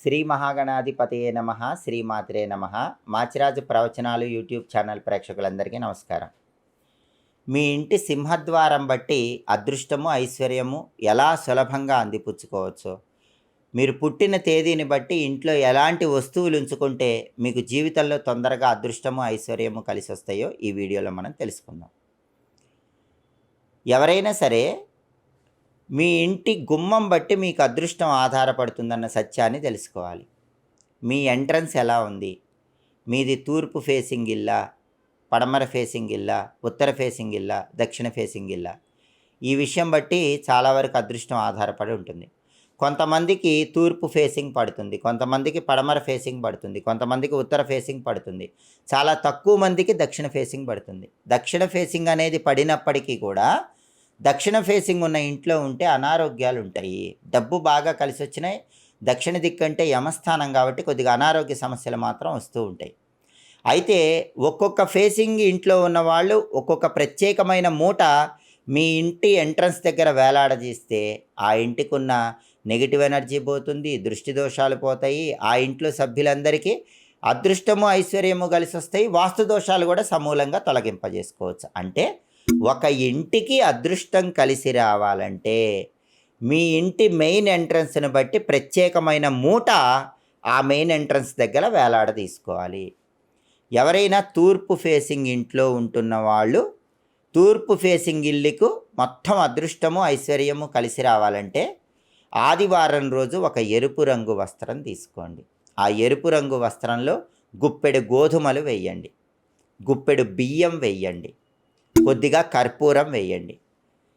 శ్రీ మహాగణాధిపతయే నమ శ్రీమాత్రే నమ. మాచిరాజు ప్రవచనాలు యూట్యూబ్ ఛానల్ ప్రేక్షకులందరికీ నమస్కారం. మీ ఇంటి సింహద్వారం బట్టి అదృష్టము ఐశ్వర్యము ఎలా సులభంగా అందిపుచ్చుకోవచ్చో మీరు పుట్టిన తేదీని బట్టి ఇంట్లో ఎలాంటి వస్తువులు ఉంచుకుంటే మీకు జీవితంలో తొందరగా అదృష్టము ఐశ్వర్యము కలిసి వస్తాయో ఈ వీడియోలో మనం తెలుసుకుందాం. ఎవరైనా సరే మీ ఇంటి గుమ్మం బట్టి మీకు అదృష్టం ఆధారపడుతుందన్న సత్యాన్ని తెలుసుకోవాలి. మీ ఎంట్రన్స్ ఎలా ఉంది? మీది తూర్పు ఫేసింగ్ ఇల్లా? పడమర ఫేసింగ్ ఇల్లా? ఉత్తర ఫేసింగ్ ఇల్లా? దక్షిణ ఫేసింగ్ ఇల్లా? ఈ విషయం బట్టి చాలా వరకు అదృష్టం ఆధారపడి ఉంటుంది. కొంతమందికి తూర్పు ఫేసింగ్ పడుతుంది. కొంతమందికి పడమర ఫేసింగ్ పడుతుంది. కొంతమందికి ఉత్తర ఫేసింగ్ పడుతుంది. చాలా తక్కువ మందికి దక్షిణ ఫేసింగ్ పడుతుంది. దక్షిణ ఫేసింగ్ అనేది పడినప్పటికీ కూడా దక్షిణ ఫేసింగ్ ఉన్న ఇంట్లో ఉంటే అనారోగ్యాలు ఉంటాయి డబ్బు బాగా కలిసి వచ్చినాయి దక్షిణ దిక్కంటే యమస్థానం కాబట్టి కొద్దిగా అనారోగ్య సమస్యలు మాత్రం వస్తూ ఉంటాయి. అయితే ఒక్కొక్క ఫేసింగ్ ఇంట్లో ఉన్న వాళ్ళు ఒక్కొక్క ప్రత్యేకమైన మూట మీ ఇంటి ఎంట్రన్స్ దగ్గర వేలాడదీస్తే ఆ ఇంటికి ఉన్న నెగిటివ్ ఎనర్జీ పోతుంది దృష్టి దోషాలు పోతాయి. ఆ ఇంట్లో సభ్యులందరికీ అదృష్టము ఐశ్వర్యము కలిసి వస్తాయి వాస్తు దోషాలు కూడా సమూలంగా తొలగింపజేసుకోవచ్చు. అంటే ఒక ఇంటికి అదృష్టం కలిసి రావాలంటే మీ ఇంటి మెయిన్ ఎంట్రన్స్ని బట్టి ప్రత్యేకమైన మూట ఆ మెయిన్ ఎంట్రన్స్ దగ్గర వేలాడ తీసుకోవాలి. ఎవరైనా తూర్పు ఫేసింగ్ ఇంట్లో ఉంటున్న వాళ్ళు తూర్పు ఫేసింగ్ ఇల్లుకు మొత్తం అదృష్టము ఐశ్వర్యము కలిసి రావాలంటే ఆదివారం రోజు ఒక ఎరుపు రంగు వస్త్రం తీసుకోండి. ఆ ఎరుపు రంగు వస్త్రంలో గుప్పెడు గోధుమలు వేయండి. గుప్పెడు బియ్యం వేయండి. కొద్దిగా కర్పూరం వేయండి.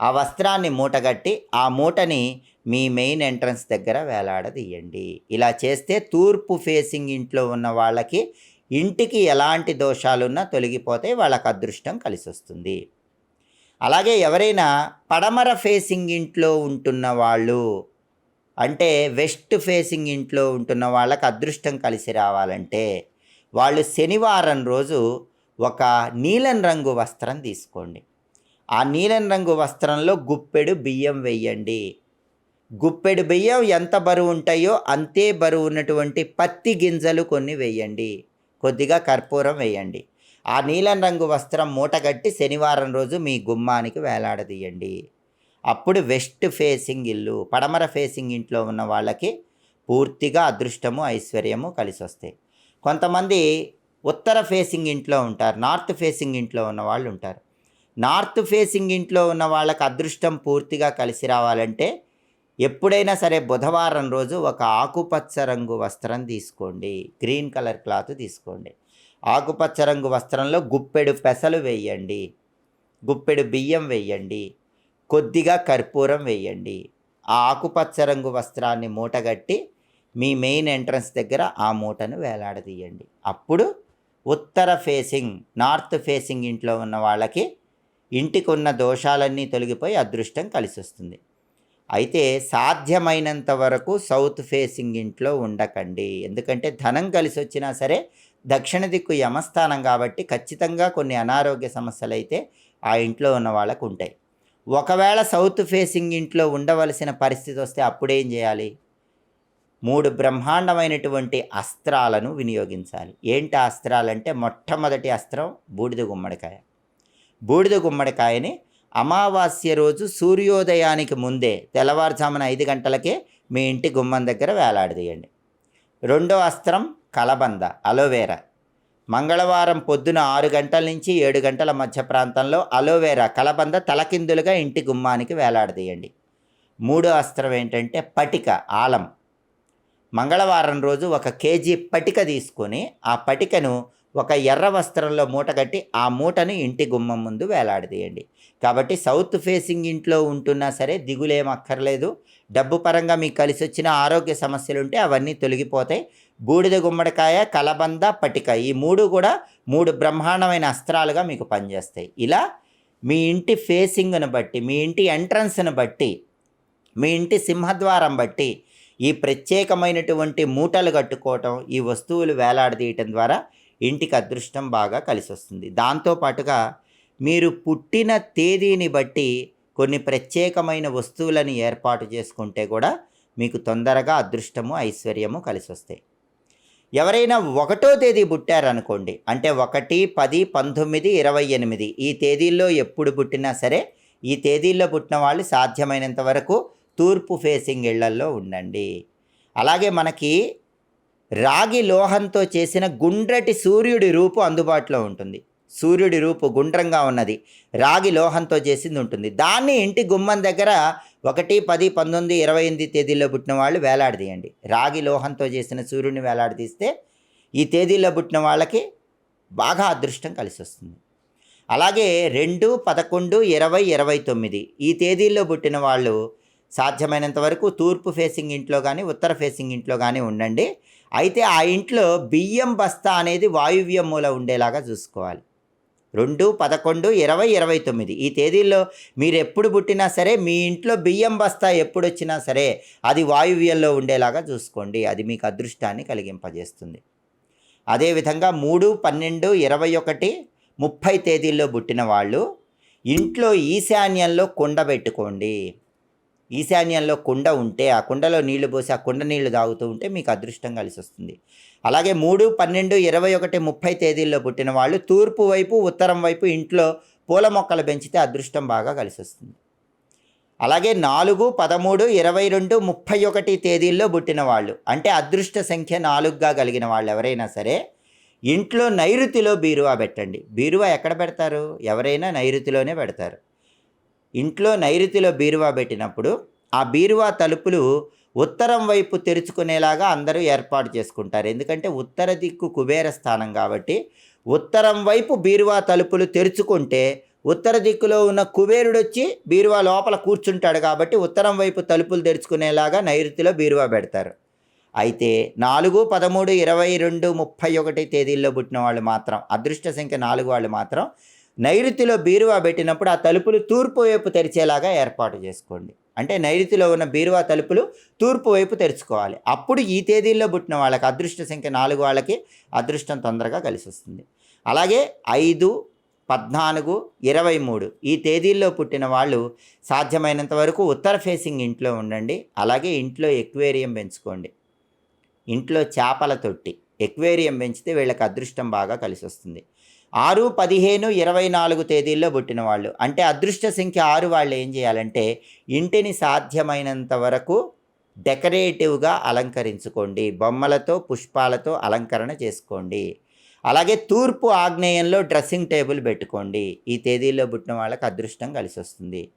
ఆ వస్త్రాన్ని మూటగట్టి ఆ మూటని మీ మెయిన్ ఎంట్రన్స్ దగ్గర వేలాడదీయండి. ఇలా చేస్తే తూర్పు ఫేసింగ్ ఇంట్లో ఉన్న వాళ్ళకి ఇంటికి ఎలాంటి దోషాలున్నా తొలగిపోతే వాళ్ళకి అదృష్టం కలిసి వస్తుంది అలాగే ఎవరైనా పడమర ఫేసింగ్ ఇంట్లో ఉంటున్న వాళ్ళు అంటే వెస్ట్ ఫేసింగ్ ఇంట్లో ఉంటున్న వాళ్ళకి అదృష్టం కలిసి రావాలంటే వాళ్ళు శనివారం రోజు ఒక నీలం రంగు వస్త్రం తీసుకోండి. ఆ నీలం రంగు వస్త్రంలో గుప్పెడు బియ్యం వేయండి. గుప్పెడు బియ్యం ఎంత బరువు ఉంటాయో అంతే బరువు ఉన్నటువంటి పత్తి గింజలు కొన్ని వేయండి. కొద్దిగా కర్పూరం వేయండి. ఆ నీలం రంగు వస్త్రం మూటగట్టి శనివారం రోజు మీ గుమ్మానికి వేలాడదీయండి. అప్పుడు వెస్ట్ ఫేసింగ్ ఇల్లు పడమర ఫేసింగ్ ఇంట్లో ఉన్న వాళ్ళకి పూర్తిగా అదృష్టము ఐశ్వర్యము కలిసి వస్తాయి కొంతమంది ఉత్తర ఫేసింగ్ ఇంట్లో ఉంటారు నార్త్ ఫేసింగ్ ఇంట్లో ఉన్న వాళ్ళు ఉంటారు. నార్త్ ఫేసింగ్ ఇంట్లో ఉన్న వాళ్ళకి అదృష్టం పూర్తిగా కలిసి రావాలంటే ఎప్పుడైనా సరే బుధవారం రోజు ఒక ఆకుపచ్చ రంగు వస్త్రం తీసుకోండి. గ్రీన్ కలర్ క్లాత్ తీసుకోండి. ఆకుపచ్చ రంగు వస్త్రంలో గుప్పెడు పెసలు వేయండి. గుప్పెడు బియ్యం వేయండి. కొద్దిగా కర్పూరం వేయండి. ఆ ఆకుపచ్చ రంగు వస్త్రాన్ని మూటగట్టి మీ మెయిన్ ఎంట్రన్స్ దగ్గర ఆ మూటను వేలాడదీయండి. అప్పుడు ఉత్తర ఫేసింగ్ నార్త్ ఫేసింగ్ ఇంట్లో ఉన్న వాళ్ళకి ఇంటికి ఉన్న దోషాలన్నీ తొలగిపోయి అదృష్టం కలిసి వస్తుంది అయితే సాధ్యమైనంత వరకు సౌత్ ఫేసింగ్ ఇంట్లో ఉండకండి. ఎందుకంటే ధనం కలిసి వచ్చినా సరే దక్షిణ దిక్కు యమస్థానం కాబట్టి ఖచ్చితంగా కొన్ని అనారోగ్య సమస్యలు అయితే ఆ ఇంట్లో ఉన్న వాళ్ళకు ఉంటాయి. ఒకవేళ సౌత్ ఫేసింగ్ ఇంట్లో ఉండవలసిన పరిస్థితి వస్తే అప్పుడేం చేయాలి? మూడు బ్రహ్మాండమైనటువంటి అస్త్రాలను వినియోగించాలి. ఏంటి అస్త్రాలంటే మొట్టమొదటి అస్త్రం బూడిద గుమ్మడికాయ. బూడిద గుమ్మడికాయని అమావాస్య రోజు సూర్యోదయానికి ముందే తెల్లవారుజామున ఐదు గంటలకే మీ ఇంటి గుమ్మం దగ్గర వేలాడదీయండి. రెండో అస్త్రం కలబంద అలోవేరా మంగళవారం పొద్దున ఆరు గంటల నుంచి ఏడు గంటల మధ్య ప్రాంతంలో అలోవేరా కలబంద తలకిందులుగా ఇంటి గుమ్మానికి వేలాడదీయండి. మూడో అస్త్రం ఏంటంటే పటిక ఆలం. మంగళవారం రోజు ఒక కేజీ పటిక తీసుకొని ఆ పటికను ఒక ఎర్ర వస్త్రంలో మూటగట్టి ఆ మూటను ఇంటి గుమ్మం ముందు వేలాడదీయండి. కాబట్టి సౌత్ ఫేసింగ్ ఇంట్లో ఉంటున్నా సరే దిగులేం అక్కర్లేదు. డబ్బు పరంగా మీకు కలిసి వచ్చిన ఆరోగ్య సమస్యలు ఉంటే అవన్నీ తొలగిపోతాయి. బూడిద గుమ్మడికాయ కలబంద పటిక ఈ మూడు కూడా మూడు బ్రహ్మాండమైన అస్త్రాలుగా మీకు పనిచేస్తాయి. ఇలా మీ ఇంటి ఫేసింగ్ను బట్టి మీ ఇంటి ఎంట్రన్స్ను బట్టి మీ ఇంటి సింహద్వారం బట్టి ఈ ప్రత్యేకమైనటువంటి మూటలు కట్టుకోవటం ఈ వస్తువులు వేలాడదీయటం ద్వారా ఇంటికి అదృష్టం బాగా కలిసి వస్తుంది దాంతోపాటుగా మీరు పుట్టిన తేదీని బట్టి కొన్ని ప్రత్యేకమైన వస్తువులను ఏర్పాటు చేసుకుంటే కూడా మీకు తొందరగా అదృష్టము ఐశ్వర్యము కలిసి వస్తాయి ఎవరైనా ఒకటో తేదీ పుట్టారనుకోండి అంటే ఒకటి పది పంతొమ్మిది ఇరవై ఎనిమిది ఈ తేదీల్లో ఎప్పుడు పుట్టినా సరే ఈ తేదీల్లో పుట్టిన వాళ్ళు సాధ్యమైనంత వరకు తూర్పు ఫేసింగ్ ఇళ్ళల్లో ఉండండి అలాగే మనకి రాగి లోహంతో చేసిన గుండ్రటి సూర్యుడి రూపు అందుబాటులో ఉంటుంది. సూర్యుడి రూపు గుండ్రంగా ఉన్నది. రాగి లోహంతో చేసింది ఉంటుంది. దాన్ని ఇంటి గుమ్మం దగ్గర ఒకటి పది పంతొమ్మిది ఇరవై ఎనిమిది తేదీల్లో పుట్టిన వాళ్ళు వేలాడదీయండి. రాగి లోహంతో చేసిన సూర్యుడిని వేలాడదీస్తే ఈ తేదీల్లో పుట్టిన వాళ్ళకి బాగా అదృష్టం కలిసి వస్తుంది అలాగే రెండు పదకొండు ఇరవై ఇరవై తొమ్మిది ఈ తేదీల్లో పుట్టిన వాళ్ళు సాధ్యమైనంత వరకు తూర్పు ఫేసింగ్ ఇంట్లో కానీ ఉత్తర ఫేసింగ్ ఇంట్లో కానీ ఉండండి. అయితే ఆ ఇంట్లో బియ్యం బస్తా అనేది వాయువ్యం మూల ఉండేలాగా చూసుకోవాలి. రెండు పదకొండు ఇరవై ఇరవై తొమ్మిది. ఈ తేదీల్లో మీరు ఎప్పుడు పుట్టినా సరే మీ ఇంట్లో బియ్యం బస్తా ఎప్పుడు వచ్చినా సరే అది వాయువ్యంలో ఉండేలాగా చూసుకోండి. అది మీకు అదృష్టాన్ని కలిగింపజేస్తుంది. అదేవిధంగా మూడు పన్నెండు ఇరవై ఒకటి ముప్పై తేదీల్లో పుట్టిన వాళ్ళు ఇంట్లో ఈశాన్యంలో కొండ పెట్టుకోండి. ఈశాన్యంలో కుండ ఉంటే ఆ కుండలో నీళ్ళు పోసి ఆ కుండ నీళ్ళు తాగుతూ ఉంటే మీకు అదృష్టం కలిసి వస్తుంది. అలాగే మూడు పన్నెండు ఇరవై ఒకటి ముప్పై తేదీల్లో పుట్టిన వాళ్ళు తూర్పు వైపు ఉత్తరం వైపు ఇంట్లో పూల మొక్కలు పెంచితే అదృష్టం బాగా కలిసి వస్తుంది. అలాగే నాలుగు పదమూడు ఇరవై రెండు ముప్పై ఒకటి తేదీల్లో పుట్టిన వాళ్ళు అంటే అదృష్ట సంఖ్య నాలుగుగా కలిగిన వాళ్ళు ఎవరైనా సరే ఇంట్లో నైరుతిలో బీరువా పెట్టండి. బీరువా ఎక్కడ పెడతారు? ఎవరైనా నైరుతిలోనే పెడతారు. ఇంట్లో నైరుతిలో బీరువా పెట్టినప్పుడు ఆ బీరువా తలుపులు ఉత్తరం వైపు తెరుచుకునేలాగా అందరూ ఏర్పాటు చేసుకుంటారు. ఎందుకంటే ఉత్తర దిక్కు కుబేర స్థానం కాబట్టి ఉత్తరం వైపు బీరువా తలుపులు తెరుచుకుంటే ఉత్తర దిక్కులో ఉన్న కుబేరుడు వచ్చి బీరువా లోపల కూర్చుంటాడు కాబట్టి ఉత్తరం వైపు తలుపులు తెరుచుకునేలాగా నైరుతిలో బీరువా పెడతారు. అయితే నాలుగు పదమూడు ఇరవై రెండు ముప్పై ఒకటి తేదీల్లో పుట్టిన వాళ్ళు మాత్రం అదృష్ట సంఖ్య నాలుగు వాళ్ళు మాత్రం నైరుతిలో బీరువా పెట్టినప్పుడు ఆ తలుపులు తూర్పు వైపు తెరిచేలాగా ఏర్పాటు చేసుకోండి. అంటే నైరుతిలో ఉన్న బీరువా తలుపులు తూర్పు వైపు తెరుచుకోవాలి. అప్పుడు ఈ తేదీల్లో పుట్టిన వాళ్ళకి అదృష్ట సంఖ్య నాలుగు వాళ్ళకి అదృష్టం తొందరగా కలిసి వస్తుంది అలాగే ఐదు పద్నాలుగు ఇరవై మూడు ఈ తేదీల్లో పుట్టిన వాళ్ళు సాధ్యమైనంత వరకు ఉత్తర ఫేసింగ్ ఇంట్లో ఉండండి. అలాగే ఇంట్లో ఎక్వేరియం పెంచుకోండి. ఇంట్లో చేపల తొట్టి ఎక్వేరియం పెంచితే వీళ్ళకి అదృష్టం బాగా కలిసి వస్తుంది ఆరు పదిహేను ఇరవై నాలుగు తేదీల్లో పుట్టిన వాళ్ళు. అంటే అదృష్ట సంఖ్య ఆరు వాళ్ళు ఏం చేయాలంటే ఇంటిని సాధ్యమైనంత వరకు డెకరేటివ్గా అలంకరించుకోండి. బొమ్మలతో పుష్పాలతో అలంకరణ చేసుకోండి. అలాగే తూర్పు ఆగ్నేయంలో డ్రెస్సింగ్ టేబుల్ పెట్టుకోండి. ఈ తేదీల్లో పుట్టిన వాళ్ళకి అదృష్టం కలిసి వస్తుంది.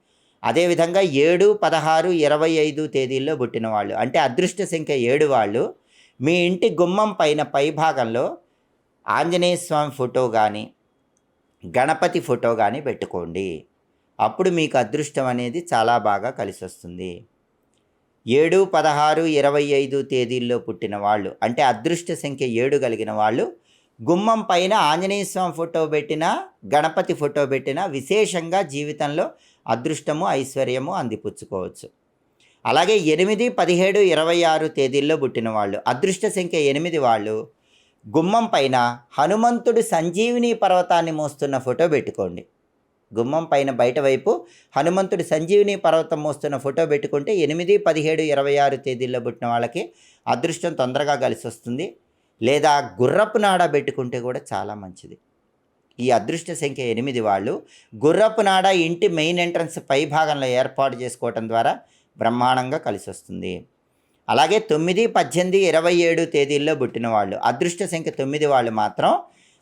అదేవిధంగా ఏడు పదహారు ఇరవై ఐదు తేదీల్లో పుట్టిన వాళ్ళు. అంటే అదృష్ట సంఖ్య ఏడు వాళ్ళు మీ ఇంటి గుమ్మం పైన పైభాగంలో ఆంజనేయ స్వామి ఫోటో కానీ గణపతి ఫోటో కానీ పెట్టుకోండి. అప్పుడు మీకు అదృష్టం అనేది చాలా బాగా కలిసి వస్తుంది ఏడు పదహారు ఇరవై ఐదు తేదీల్లో పుట్టిన వాళ్ళు అంటే అదృష్ట సంఖ్య ఏడు కలిగిన వాళ్ళు గుమ్మం పైన ఆంజనేయ స్వామి ఫోటో పెట్టిన గణపతి ఫోటో పెట్టిన విశేషంగా జీవితంలో అదృష్టము ఐశ్వర్యము అందిపుచ్చుకోవచ్చు. అలాగే ఎనిమిది పదిహేడు ఇరవై ఆరు తేదీల్లో పుట్టిన వాళ్ళు అదృష్ట సంఖ్య ఎనిమిది వాళ్ళు గుమ్మం పైన హనుమంతుడు సంజీవిని పర్వతాన్ని మోస్తున్న ఫోటో పెట్టుకోండి. గుమ్మం పైన బయట వైపు హనుమంతుడు సంజీవిని పర్వతం మోస్తున్న ఫోటో పెట్టుకుంటే ఎనిమిది పదిహేడు ఇరవై ఆరు తేదీల్లో పుట్టిన వాళ్ళకి అదృష్టం తొందరగా కలిసి వస్తుంది లేదా గుర్రపు నాడ పెట్టుకుంటే కూడా చాలా మంచిది. ఈ అదృష్ట సంఖ్య ఎనిమిది వాళ్ళు గుర్రపు నాడ ఇంటి మెయిన్ ఎంట్రన్స్ పై భాగంలో ఏర్పాటు చేసుకోవటం ద్వారా బ్రహ్మాండంగా కలిసి వస్తుంది అలాగే తొమ్మిది పద్దెనిమిది ఇరవై ఏడు తేదీల్లో పుట్టిన వాళ్ళు. అదృష్ట సంఖ్య తొమ్మిది వాళ్ళు మాత్రం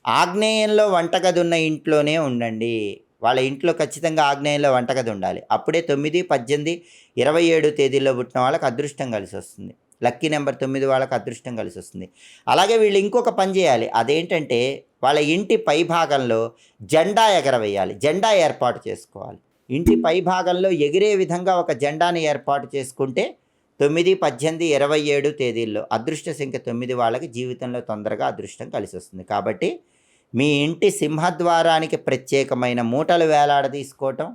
ఆగ్నేయంలో వంటగది ఉన్న ఇంట్లోనే ఉండండి. వాళ్ళ ఇంట్లో ఖచ్చితంగా ఆగ్నేయంలో వంటగది ఉండాలి. అప్పుడే తొమ్మిది పద్దెనిమిది ఇరవై ఏడు తేదీల్లో పుట్టిన వాళ్ళకి అదృష్టం కలిసి వస్తుంది. లక్కీ నెంబర్ తొమ్మిది వాళ్ళకి అదృష్టం కలిసి వస్తుంది. అలాగే వీళ్ళు ఇంకొక పని చేయాలి. అదేంటంటే వాళ్ళ ఇంటి పై భాగంలో జెండా ఎగరవేయాలి. జెండా ఏర్పాటు చేసుకోవాలి. ఇంటి పై భాగంలో ఎగిరే విధంగా ఒక జెండాని ఏర్పాటు చేసుకుంటే తొమ్మిది పద్దెనిమిది ఇరవై ఏడు తేదీల్లో అదృష్ట సంఖ్య తొమ్మిది వాళ్ళకి జీవితంలో తొందరగా అదృష్టం కలిసి వస్తుంది కాబట్టి మీ ఇంటి సింహద్వారానికి ప్రత్యేకమైన మూటలు వేలాడ తీసుకోవటం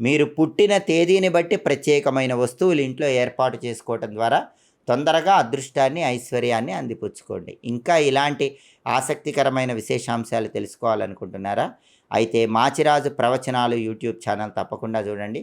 మీరు పుట్టిన తేదీని బట్టి ప్రత్యేకమైన వస్తువులు ఇంట్లో ఏర్పాటు చేసుకోవటం ద్వారా తొందరగా అదృష్టాన్ని ఐశ్వర్యాన్ని అందిపుచ్చుకోండి. ఇంకా ఇలాంటి ఆసక్తికరమైన విశేషాంశాలు తెలుసుకోవాలనుకుంటున్నారా? అయితే మాచిరాజు ప్రవచనాలు యూట్యూబ్ ఛానల్ తప్పకుండా చూడండి.